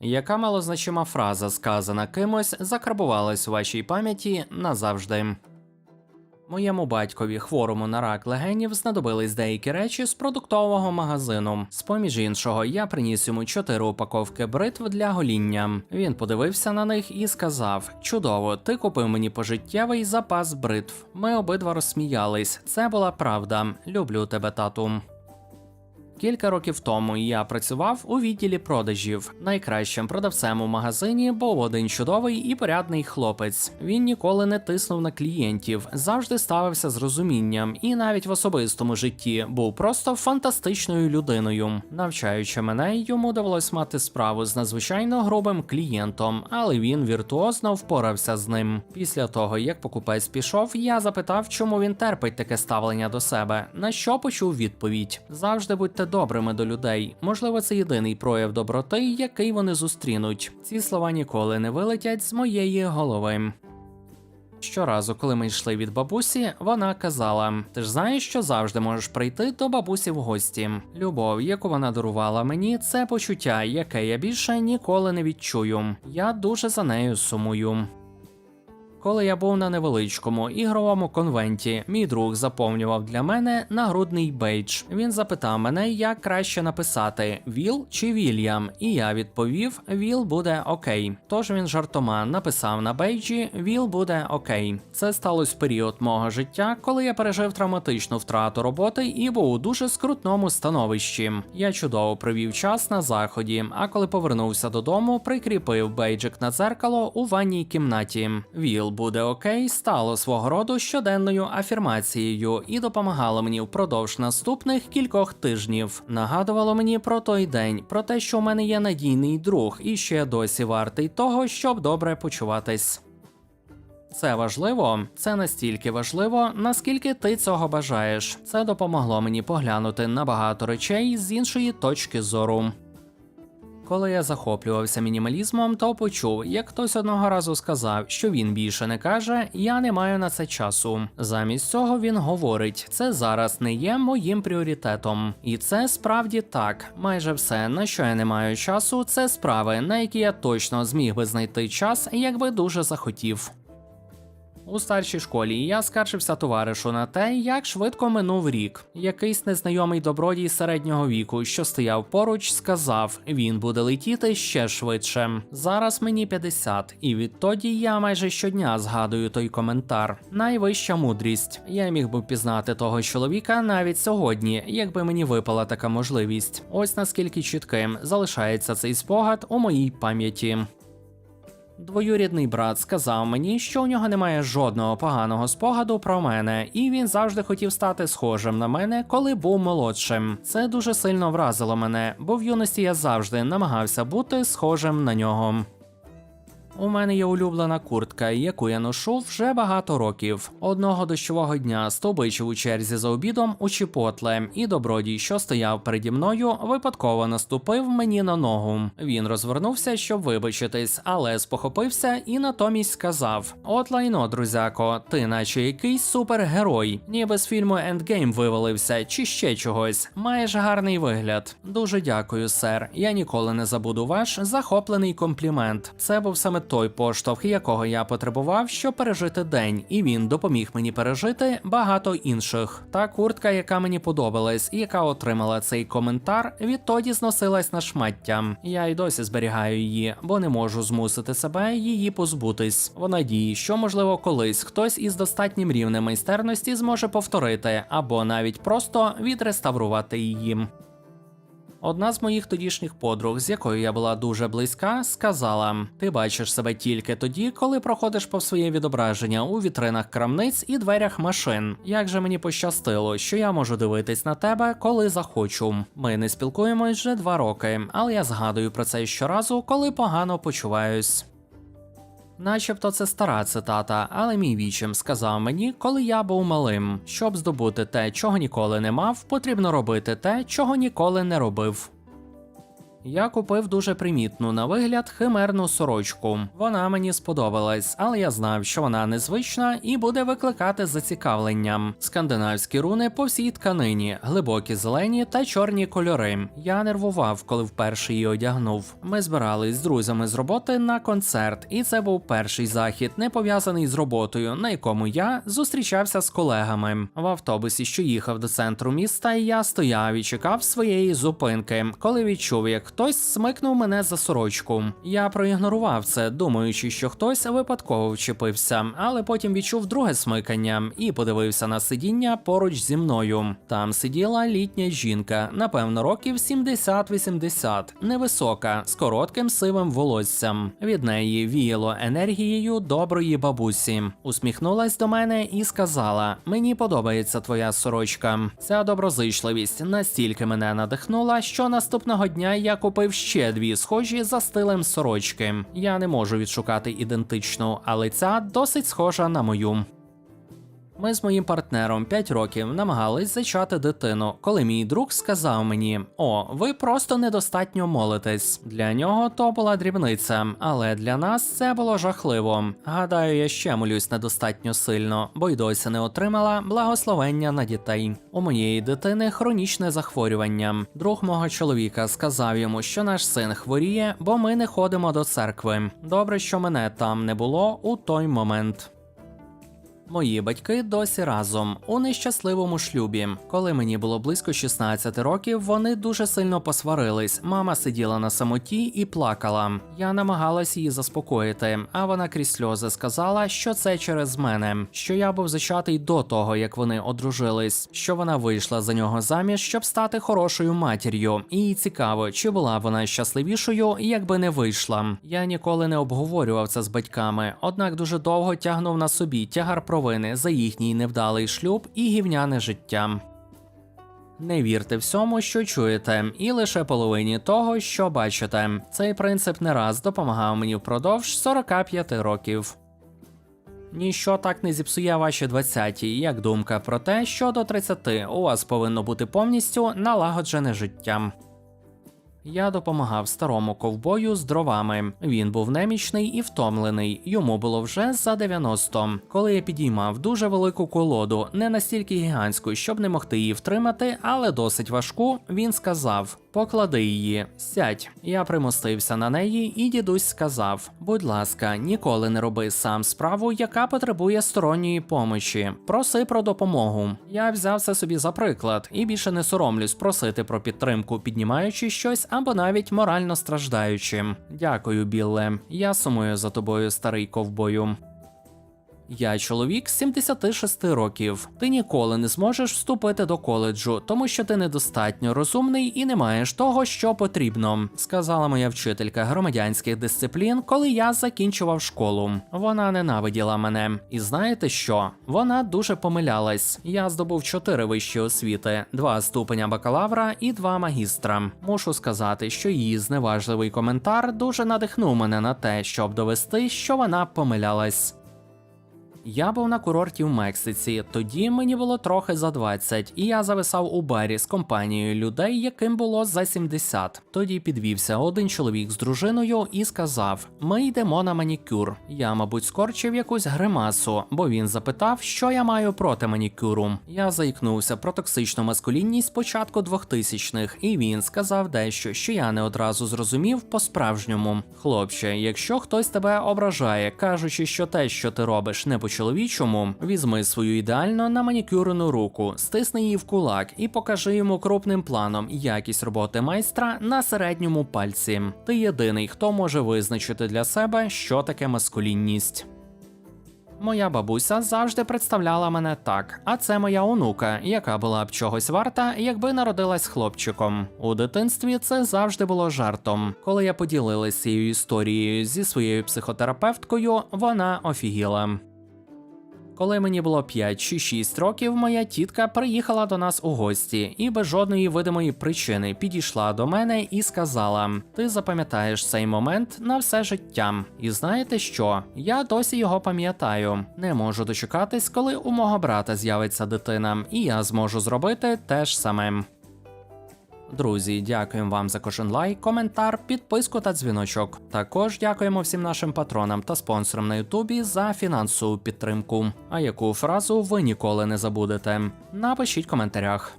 Яка малозначима фраза, сказана кимось, закарбувалась у вашій пам'яті назавжди? Моєму батькові хворому на рак легенів знадобились деякі речі з продуктового магазину. З поміж іншого, я приніс йому чотири упаковки бритв для гоління. Він подивився на них і сказав: Чудово, ти купив мені пожиттєвий запас бритв. Ми обидва розсміялись. Це була правда. Люблю тебе, тату. Кілька років тому я працював у відділі продажів. Найкращим продавцем у магазині був один чудовий і порядний хлопець. Він ніколи не тиснув на клієнтів, завжди ставився з розумінням, і навіть в особистому житті був просто фантастичною людиною. Навчаючи мене, йому довелось мати справу з надзвичайно грубим клієнтом, але він віртуозно впорався з ним. Після того, як покупець пішов, я запитав, чому він терпить таке ставлення до себе. На що почув відповідь: завжди будьте добрими до людей. Можливо, це єдиний прояв доброти, який вони зустрінуть. Ці слова ніколи не вилетять з моєї голови. Щоразу, коли ми йшли від бабусі, вона казала: Ти ж знаєш, що завжди можеш прийти до бабусі в гості. Любов, яку вона дарувала мені, це почуття, яке я більше ніколи не відчую. Я дуже за нею сумую. Коли я був на невеличкому ігровому конвенті, мій друг заповнював для мене нагрудний бейдж. Він запитав мене, як краще написати Віл чи Вільям, і я відповів: Віл буде окей. Тож він жартома написав на бейджі Віл буде окей. Це сталося період мого життя, коли я пережив травматичну втрату роботи і був у дуже скрутному становищі. Я чудово провів час на заході, а коли повернувся додому, прикріпив бейджик на дзеркало у ванній кімнаті. Віл буде окей стало свого роду щоденною афірмацією і допомагало мені впродовж наступних кількох тижнів. Нагадувало мені про той день, про те, що у мене є надійний друг і ще досі вартий того, щоб добре почуватись. Це важливо, це настільки важливо, наскільки ти цього бажаєш. Це допомогло мені поглянути на багато речей з іншої точки зору. Коли я захоплювався мінімалізмом, то почув, як хтось одного разу сказав, що він більше не каже, я не маю на це часу. Замість цього він говорить, це зараз не є моїм пріоритетом. І це справді так. Майже все, на що я не маю часу, це справи, на які я точно зміг би знайти час, якби дуже захотів. У старшій школі я скаржився товаришу на те, як швидко минув рік. Якийсь незнайомий добродій середнього віку, що стояв поруч, сказав: він буде летіти ще швидше. Зараз мені 50, і відтоді я майже щодня згадую той коментар. Найвища мудрість. Я міг би впізнати того чоловіка навіть сьогодні, якби мені випала така можливість. Ось наскільки чітким залишається цей спогад у моїй пам'яті. Двоюрідний брат сказав мені, що у нього немає жодного поганого спогаду про мене, і він завжди хотів стати схожим на мене, коли був молодшим. Це дуже сильно вразило мене, бо в юності я завжди намагався бути схожим на нього. У мене є улюблена куртка, яку я ношу вже багато років. Одного дощового дня стовбичив у черзі за обідом у Чіпотле, і добродій, що стояв переді мною, випадково наступив мені на ногу. Він розвернувся, щоб вибачитись, але спохопився і натомість сказав: От лайно, друзяко, ти наче якийсь супергерой, ніби з фільму Ендгейм вивалився, чи ще чогось. Маєш гарний вигляд. Дуже дякую, сер. Я ніколи не забуду ваш захоплений комплімент. Це був саме той поштовх, якого я потребував, щоб пережити день, і він допоміг мені пережити багато інших. Та куртка, яка мені подобалась, і яка отримала цей коментар, відтоді зносилась на шмаття. Я й досі зберігаю її, бо не можу змусити себе її позбутись. В надії, що можливо колись хтось із достатнім рівнем майстерності зможе повторити або навіть просто відреставрувати її. Одна з моїх тодішніх подруг, з якою я була дуже близька, сказала: Ти бачиш себе тільки тоді, коли проходиш по своє відображення у вітринах крамниць і дверях машин. Як же мені пощастило, що я можу дивитись на тебе, коли захочу. Ми не спілкуємось вже два роки, але я згадую про це щоразу, коли погано почуваюсь. Начебто це стара цитата, але мій вічим сказав мені, коли я був малим. Щоб здобути те, чого ніколи не мав, потрібно робити те, чого ніколи не робив. Я купив дуже примітну на вигляд химерну сорочку. Вона мені сподобалась, але я знав, що вона незвична і буде викликати зацікавлення. Скандинавські руни по всій тканині, глибокі зелені та чорні кольори. Я нервував, коли вперше її одягнув. Ми збирались з друзями з роботи на концерт, і це був перший захід, не пов'язаний з роботою, на якому я зустрічався з колегами в автобусі, що їхав до центру міста. Я стояв і чекав своєї зупинки, коли відчув, як хтось смикнув мене за сорочку. Я проігнорував це, думаючи, що хтось випадково вчепився, але потім відчув друге смикання і подивився на сидіння поруч зі мною. Там сиділа літня жінка, напевно, років 70-80, невисока, з коротким сивим волоссям. Від неї віяло енергією доброї бабусі. Усміхнулась до мене і сказала: Мені подобається твоя сорочка. Ця доброзичливість настільки мене надихнула, що наступного дня я купив ще дві схожі за стилем сорочки. Я не можу відшукати ідентичну, але ця досить схожа на мою. Ми з моїм партнером 5 років намагались зачати дитину, коли мій друг сказав мені: О, ви просто недостатньо молитесь. Для нього то була дрібниця, але для нас це було жахливо. Гадаю, я ще молюсь недостатньо сильно, бо й досі не отримала благословення на дітей. У моєї дитини хронічне захворювання. Друг мого чоловіка сказав йому, що наш син хворіє, бо ми не ходимо до церкви. Добре, що мене там не було у той момент. Мої батьки досі разом у нещасливому шлюбі. Коли мені було близько 16 років, вони дуже сильно посварились. Мама сиділа на самоті і плакала. Я намагалась її заспокоїти, а вона крізь сльози сказала, що це через мене, що я був зачатий до того, як вони одружились, що вона вийшла за нього заміж, щоб стати хорошою матір'ю. І цікаво, чи була вона щасливішою, якби не вийшла. Я ніколи не обговорював це з батьками, однак дуже довго тягнув на собі тягар провини за їхній невдалий шлюб і гівняне життя. Не вірте всьому, що чуєте, і лише половині того, що бачите. Цей принцип не раз допомагав мені впродовж 45 років. Ніщо так не зіпсує ваші 20-ті, як думка про те, що до 30 у вас повинно бути повністю налагоджене життя. Я допомагав старому ковбою з дровами. Він був немічний і втомлений. Йому було вже за 90. Коли я підіймав дуже велику колоду, не настільки гігантську, щоб не могти її втримати, але досить важку, він сказав: Поклади її, сядь. Я примостився на неї, і дідусь сказав: Будь ласка, ніколи не роби сам справу, яка потребує сторонньої помочі. Проси про допомогу. Я взяв це собі за приклад і більше не соромлюсь просити про підтримку, піднімаючи щось або навіть морально страждаючи. Дякую, Білле. Я сумую за тобою, старий ковбою. Я чоловік 76 років. Ти ніколи не зможеш вступити до коледжу, тому що ти недостатньо розумний і не маєш того, що потрібно, сказала моя вчителька громадянських дисциплін, коли я закінчував школу. Вона ненавиділа мене. І знаєте що? Вона дуже помилялась. Я здобув чотири вищі освіти, два ступеня бакалавра і два магістра. Мушу сказати, що її зневажливий коментар дуже надихнув мене на те, щоб довести, що вона помилялась. Я був на курорті в Мексиці. Тоді мені було трохи за 20, і я зависав у барі з компанією людей, яким було за 70. Тоді підвівся один чоловік з дружиною і сказав: Ми йдемо на манікюр. Я, мабуть, скорчив якусь гримасу, бо він запитав, що я маю проти манікюру. Я заікнувся про токсичну маскулінність початку 2000-х, і він сказав дещо, що я не одразу зрозумів по-справжньому. Хлопче, якщо хтось тебе ображає, кажучи, що те, що ти робиш, не по чоловічому, візьми свою ідеально наманікюрену руку, стисни її в кулак і покажи йому крупним планом якість роботи майстра на середньому пальці. Ти єдиний, хто може визначити для себе, що таке маскулінність. Моя бабуся завжди представляла мене так, а це моя онука, яка була б чогось варта, якби народилась хлопчиком. У дитинстві це завжди було жартом. Коли я поділилась цією історією зі своєю психотерапевткою, вона офігіла. Коли мені було 5 чи 6 років, моя тітка приїхала до нас у гості і без жодної видимої причини підійшла до мене і сказала: Ти запам'ятаєш цей момент на все життя. І знаєте що? Я досі його пам'ятаю. Не можу дочекатись, коли у мого брата з'явиться дитина, і я зможу зробити те ж саме. Друзі, дякуємо вам за кожен лайк, коментар, підписку та дзвіночок. Також дякуємо всім нашим патронам та спонсорам на Ютубі за фінансову підтримку. А яку фразу ви ніколи не забудете? Напишіть в коментарях.